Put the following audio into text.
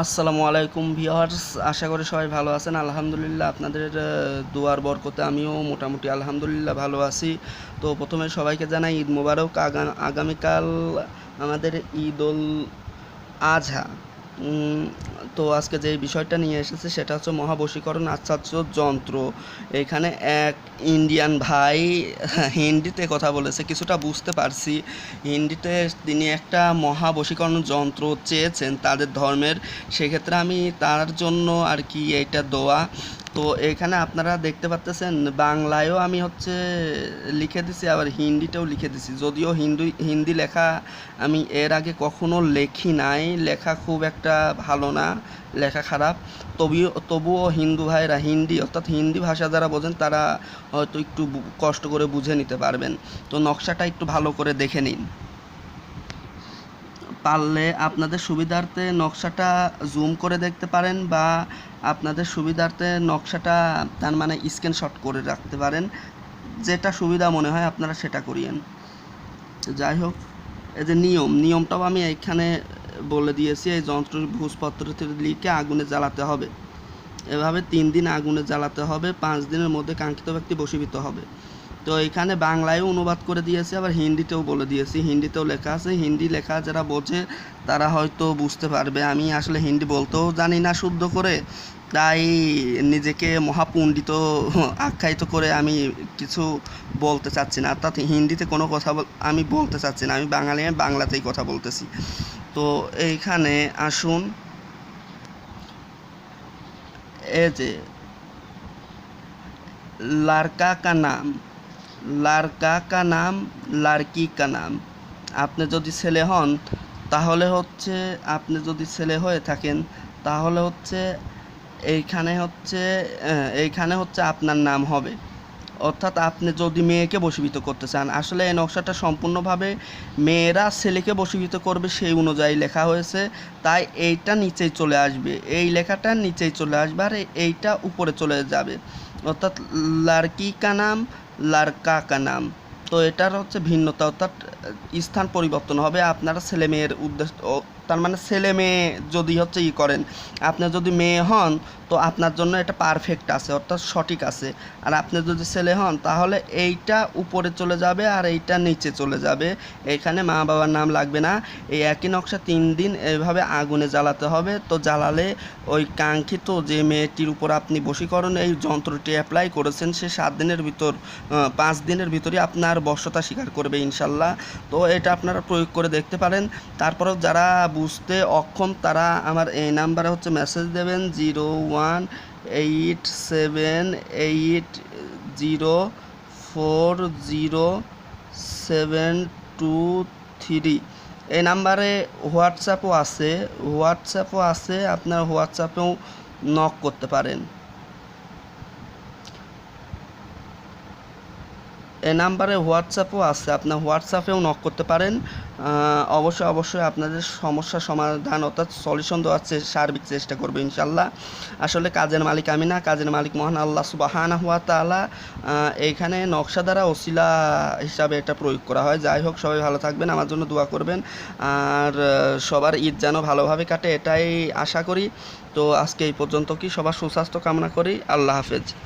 আসসালামু আলাইকুম ভিওয়ার্স আশা করি সবাই ভালো আছেন। আলহামদুলিল্লাহ আপনাদের দুয়ার বরকতে আমিও মোটামুটি আলহামদুলিল্লাহ ভালো আছি। তো প্রথমে সবাইকে জানাই ঈদ মোবারক। আগামীকাল আমাদের ঈদ উল আজহা। তো আজকে যে বিষয়টা নিয়ে এসেছে সেটা হচ্ছে মহাবশীকরণ আচ্ছাচ্য যন্ত্র। এখানে এক ইন্ডিয়ান ভাই হিন্দিতে কথা বলেছে, কিছুটা বুঝতে পারছি। হিন্দিতে তিনি একটা মহাবশীকরণ যন্ত্র চেয়েছেন তাদের ধর্মের। সেক্ষেত্রে আমি তার জন্য আর কি এইটা দোয়া তো এখানে আপনারা দেখতে পাচ্তেছেন বাংলায়ও আমি হচ্ছে লিখে দিছি, আবার হিন্দিটাও লিখে দিছি। যদিও হিন্দু, হিন্দি লেখা আমি এর আগে কখনো লেখি নাই, লেখা খুব একটা ভালো না, লেখা খারাপ। তবুও তবুও হিন্দু ভাইরা হিন্দি অর্থাৎ হিন্দি ভাষা যারা বোঝেন, তারা হয়তো একটু কষ্ট করে বুঝে নিতে পারবেন। তো নকশাটা একটু ভালো করে দেখে নিন। পারলে আপনাদের সুবিধার্থে নকশাটা জুম করে দেখতে পারেন বা আপনাদের সুবিধার্থে নকশাটা তার মানে স্ক্রিনশট করে রাখতে পারেন। যেটা সুবিধা মনে হয় আপনারা সেটা করিয়েন। যাই হোক, এই যে নিয়ম, নিয়মটাও আমি এখানে বলে দিয়েছি, এই যন্ত্রের ভূজপত্রটি লিখে আগুনে জ্বালাতে হবে। এভাবে তিন দিন আগুনে জ্বালাতে হবে, পাঁচ দিনের মধ্যে কাঙ্ক্ষিত ব্যক্তি বশীভূত হবে। তো এখানে বাংলায়ও অনুবাদ করে দিয়েছি, আবার হিন্দিতেও বলে দিয়েছি। হিন্দিতেও লেখা আছে। হিন্দি লেখা যারা বোঝে, তারা হয়তো বুঝতে পারবে। আমি আসলে হিন্দি বলতেও জানি না শুদ্ধ করে। তাই নিজেকে মহাপণ্ডিত আখ্যায়িত করে আমি কিছু বলতে চাচ্ছি না। অর্থাৎ হিন্দিতে কোনো কথা আমি বলতে চাচ্ছি না। আমি বাঙালি, আমি বাংলাতেই কথা বলতেছি। তো এইখানে আসুন। এ যে, লারকা কা নাম। লারকা কা নাম, লারকি কা নাম। আপনি যদি ছেলে হন, তাহলে হচ্ছে আপনি যদি ছেলে হয়ে থাকেন, তাহলে হচ্ছে এইখানে হচ্ছে এইখানে হচ্ছে আপনার নাম হবে। অর্থাৎ আপনি যদি মেয়েকে বশীভূত করতে চান, আসলে এই নকশাটা সম্পূর্ণভাবে মেয়েরা ছেলেকে বশীভূত করবে সেই অনুযায়ী লেখা হয়েছে। তাই এইটা নিচেই চলে আসবে। এই লেখাটা নিচেই চলে আসবে আর এইটা উপরে চলে যাবে। অর্থাৎ লার্কি কা নাম লাড়কা কা নাম তো এটার হচ্ছে ভিন্নতা, অর্থাৎ স্থান পরিবর্তন হবে আপনারা ছেলে মেয়ের উদ্দেশ্য তার মানে ছেলে মেয়ে যদি হচ্ছে ই করেন, আপনি যদি মেয়ে হন, তো আপনার জন্য এটা পারফেক্ট আছে, অর্থাৎ সঠিক আছে। আর আপনি যদি ছেলে হন, তাহলে এইটা উপরে চলে যাবে আর এইটা নিচে চলে যাবে। এখানে মা বাবার নাম লাগবে না। এই একই নকশা তিন দিন এভাবে আগুনে জ্বালাতে হবে। তো জ্বালালে ওই কাঙ্ক্ষিত যে মেয়েটির উপর আপনি বশীকরণ এই যন্ত্রটি অ্যাপ্লাই করেছেন, সে সাত দিনের ভিতর পাঁচ দিনের ভিতরে আপনার বশ্যতা স্বীকার করবে ইনশাল্লাহ। তো এটা আপনারা প্রয়োগ করে দেখতে পারেন। তারপরেও যারা বুঝতে অক্ষম, তারা আমার এই নাম্বারে হচ্ছে মেসেজ দেবেন, zero one eight seven eight zero four zero seven two three. এই নাম্বারে হোয়াটসঅ্যাপও আছে। হোয়াটসঅ্যাপও আছে, আপনার হোয়াটসঅ্যাপেও নক করতে পারেন। এই নাম্বারে হোয়াটসঅ্যাপও আছে, আপনার হোয়াটসঅ্যাপেও নক করতে পারেন। অবশ্যই অবশ্যই আপনাদের সমস্যার সমাধান অর্থাৎ সলিউশন দেওয়ার সার্বিক চেষ্টা করবে ইনশাল্লাহ আসলে কাজের মালিক আমি না, কাজের মালিক মহান আল্লাহ সুবাহানা হুয়া তালা এইখানে নকশা দ্বারা ওসিলা হিসাবে এটা প্রয়োগ করা হয়। যাই হোক, সবাই ভালো থাকবেন, আমার জন্য দোয়া করবেন। আর সবার ঈদ যেন ভালোভাবে কাটে, এটাই আশা করি। তো আজকে এই পর্যন্ত কি সবার সুস্বাস্থ্য কামনা করি। আল্লাহ হাফেজ।